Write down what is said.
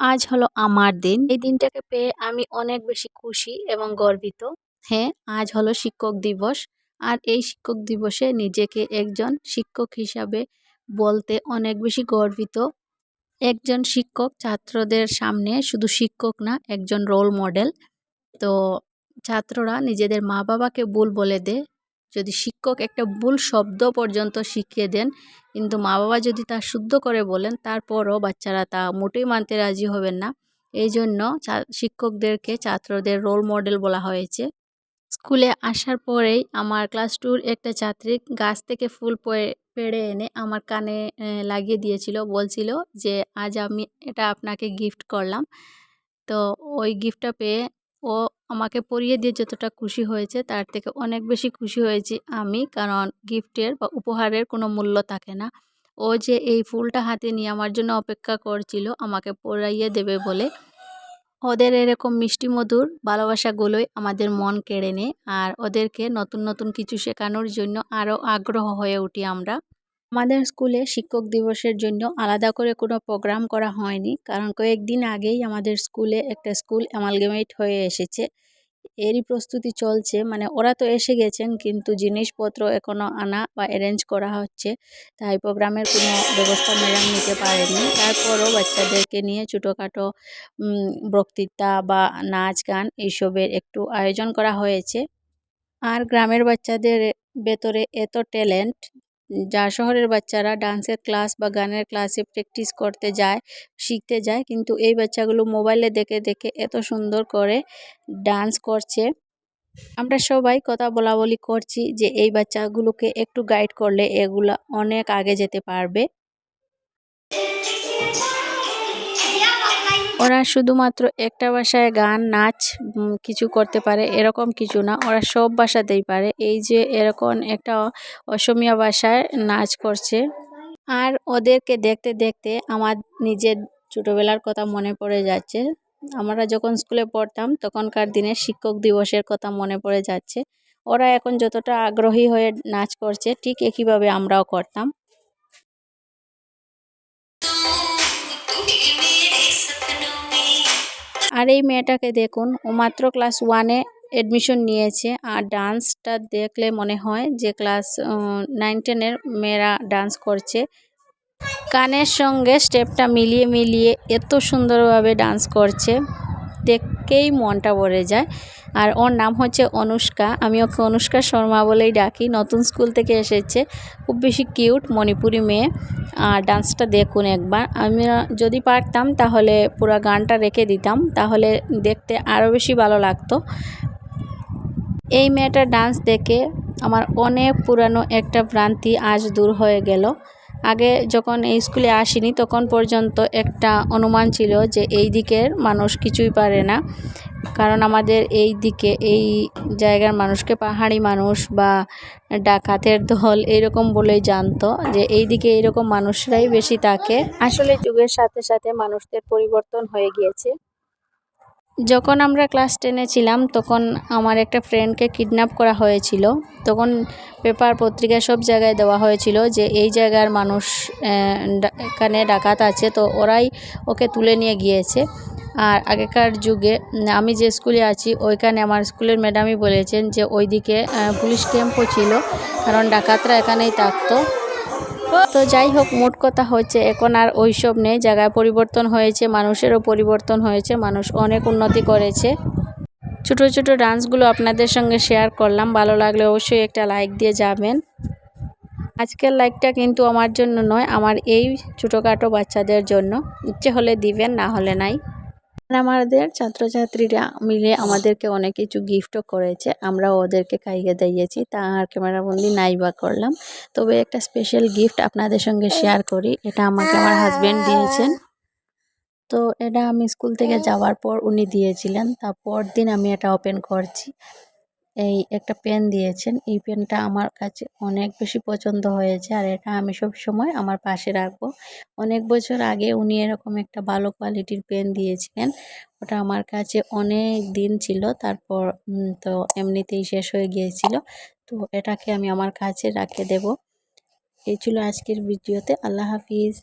আজ হলো আমার দিন। এই দিনটাকে পেয়ে আমি অনেক বেশি খুশি এবং গর্বিত। হ্যাঁ আজ হলো শিক্ষক দিবস। আর এই শিক্ষক দিবসে নিজেকে একজন শিক্ষক হিসাবে বলতে অনেক বেশি গর্বিত। একজন শিক্ষক ছাত্রদের সামনে শুধু শিক্ষক না, একজন রোল মডেল তো ছাত্ররা নিজেদের মা বাবাকে ভুল বলে দেয় যদি শিক্ষক একটা ভুল শব্দ পর্যন্ত শিখিয়ে দেন, কিন্তু মা বাবা যদি তা শুদ্ধ করে বলেন, তারপরও বাচ্চারা তা মোটেই মানতে রাজি হবেন না। এই জন্য শিক্ষকদেরকে ছাত্রদের রোল মডেল বলা হয়েছে। স্কুলে আসার পরেই আমার ক্লাস টুর একটা ছাত্রী গাছ থেকে ফুল পেড়ে এনে আমার কানে লাগিয়ে দিয়েছিল। বলছিল যে, আজ আমি এটা আপনাকে গিফট করলাম। তো ওই গিফটটা পেয়ে ও আমাকে পরিয়ে দিয়ে যতটা খুশি হয়েছে তার থেকে অনেক বেশি খুশি হয়েছি আমি, কারণ গিফটের বা উপহারের কোনো মূল্য থাকে না। ও যে এই ফুলটা হাতে নিয়ে আমার জন্য অপেক্ষা করছিল, আমাকে পরাইয়ে দেবে বলে ওদের এরকম মিষ্টি মধুর ভালোবাসাগুলোই আমাদের মন কেড়ে নেয়। আর ওদেরকে নতুন নতুন কিছু শেখানোর জন্য আরও আগ্রহ হয়ে উঠি আমরা। আমাদের স্কুলে শিক্ষক দিবসের জন্য আলাদা করে কোনো প্রোগ্রাম করা হয়নি। কারণ কয়েকদিন আগেই আমাদের স্কুলে একটা স্কুল অ্যামালগেমেট হয়ে এসেছে। এরই প্রস্তুতি চলছে। মানে ওরা তো এসে গেছেন, কিন্তু জিনিসপত্র এখনও আনা বা অ্যারেঞ্জ করা হচ্ছে। তাই প্রোগ্রামের কোনো ব্যবস্থা ম্যাডাম নিতে পারেনি। তারপরও বাচ্চাদেরকে নিয়ে ছোটোখাটো বক্তৃতা বা নাচ গান এইসবের একটু আয়োজন করা হয়েছে। আর গ্রামের বাচ্চাদের ভেতরে এত ট্যালেন্ট যা শহরের বাচ্চারা ডান্সের ক্লাস বা গানের ক্লাসে প্র্যাকটিস করতে যায়, শিখতে যায়, কিন্তু এই বাচ্চাগুলো মোবাইলে দেখে দেখে এত সুন্দর করে ডান্স করছে। আমরা সবাই কথা বলা বলি করছি যে এই বাচ্চাগুলোকে একটু গাইড করলে এগুলা অনেক আগে যেতে পারবে। ওরা শুধুমাত্র একটা ভাষায় গান, নাচ কিছু করতে পারে, এরকম কিছু না। ওরা সব ভাষাতেই পারে। এই যে এরকম একটা অসমীয়া ভাষায় নাচ করছে। আর ওদেরকে দেখতে দেখতে আমার নিজের ছোটোবেলার কথা মনে পড়ে যাচ্ছে। আমরা যখন স্কুলে পড়তাম, তখনকার দিনে শিক্ষক দিবসের কথা মনে পড়ে যাচ্ছে। ওরা এখন যতটা আগ্রহী হয়ে নাচ করছে, ঠিক একইভাবে আমরাও করতাম। আর এই মেয়েটাকে দেখুন, ও মাত্র ক্লাস ওয়ানে অ্যাডমিশন নিয়েছে আর ডান্সটা দেখলে মনে হয় যে ক্লাস নাইন টেনের মেয়েরা ডান্স করছে। কানের সঙ্গে স্টেপটা মিলিয়ে মিলিয়ে এত সুন্দরভাবে ডান্স করছে। দেখকেই মনটা ভরে যায়। আর ওর নাম হচ্ছে অনুষ্কা। আমি ওকে অনুষ্কা শর্মা বলেই ডাকি। নতুন স্কুল থেকে এসেছে। খুব বেশি কিউট, মণিপুরি মেয়ে। আর ডান্সটা দেখুন একবার। আমি যদি পারতাম তাহলে পুরো গানটা রেখে দিতাম। তাহলে দেখতে আরও বেশি ভালো লাগতো। এই মেয়েটার ডান্স দেখে আমার অনেক পুরানো একটা ভ্রান্তি আজ দূর হয়ে গেল। আগে যখন এই স্কুলে আসিনি তখন পর্যন্ত একটা অনুমান ছিল যে এই দিকের মানুষ কিছুই পারে না। কারণ আমাদের এই দিকে, এই জায়গার মানুষকে পাহাড়ি মানুষ বা ডাকাতের দল এইরকম বলেই জানতো যে এই দিকে এইরকম মানুষরাই বেশি থাকে। আসলে যুগের সাথে সাথে মানুষদের পরিবর্তন হয়ে গিয়েছে। যখন আমরা ক্লাস টেনে ছিলাম, তখন আমার একটা ফ্রেন্ডকে কিডন্যাপ করা হয়েছিল। তখন পেপার, পত্রিকা সব জায়গায় দেওয়া হয়েছিল যে, এই জায়গার মানুষ এখানে ডাকাত আছে। তো ওরাই ওকে তুলে নিয়ে গিয়েছে। আর আগেকার যুগে, আমি যে স্কুলে আছি, ওইখানে আমার স্কুলের ম্যাডামই বলেছেন যে, ওইদিকে পুলিশ ক্যাম্পও ছিল, কারণ ডাকাতরা এখানেই থাকতো। তো যাই হোক, মোট কথা হচ্ছে এখন আর ওইসব নেই। জায়গায় পরিবর্তন হয়েছে, মানুষেরও পরিবর্তন হয়েছে, মানুষ অনেক উন্নতি করেছে। ছোটো ছোটো ডান্সগুলো আপনাদের সঙ্গে শেয়ার করলাম। ভালো লাগলে অবশ্যই একটা লাইক দিয়ে যাবেন। আজকের লাইকটা কিন্তু আমার জন্য নয়, আমার এই ছোটোখাটো বাচ্চাদের জন্য। ইচ্ছে হলে দিবেন, না হলে নাই। আমাদের ছাত্রছাত্রীরা মিলে আমাদেরকে অনেক কিছু গিফটও করেছে। আমরা ওদেরকে খাইয়ে দিয়েছি। তা আর ক্যামেরাবন্দি নাই বা করলাম। তবে একটা স্পেশাল গিফট আপনাদের সঙ্গে শেয়ার করি। এটা আমাকে আমার হাজব্যান্ড দিয়েছেন। তো এটা আমি স্কুল থেকে যাওয়ার পর উনি দিয়েছিলেন। তারপর দিন আমি এটা ওপেন করছি। এই একটা পেন দিয়েছেন। এই পেনটা আমার কাছে অনেক বেশি পছন্দ হয়েছে আর এটা আমি সব সময় আমার পাশে রাখব। অনেক বছর আগে উনি এরকম একটা ভালো কোয়ালিটির পেন দিয়েছিলেন। ওটা আমার কাছে অনেক দিন ছিল, তারপর তো এমনিতেই শেষ হয়ে গিয়েছিল। তো এটাকে আমি আমার কাছে রাখে দেব। এই ছিল আজকের ভিডিওতে। আল্লাহ হাফিজ।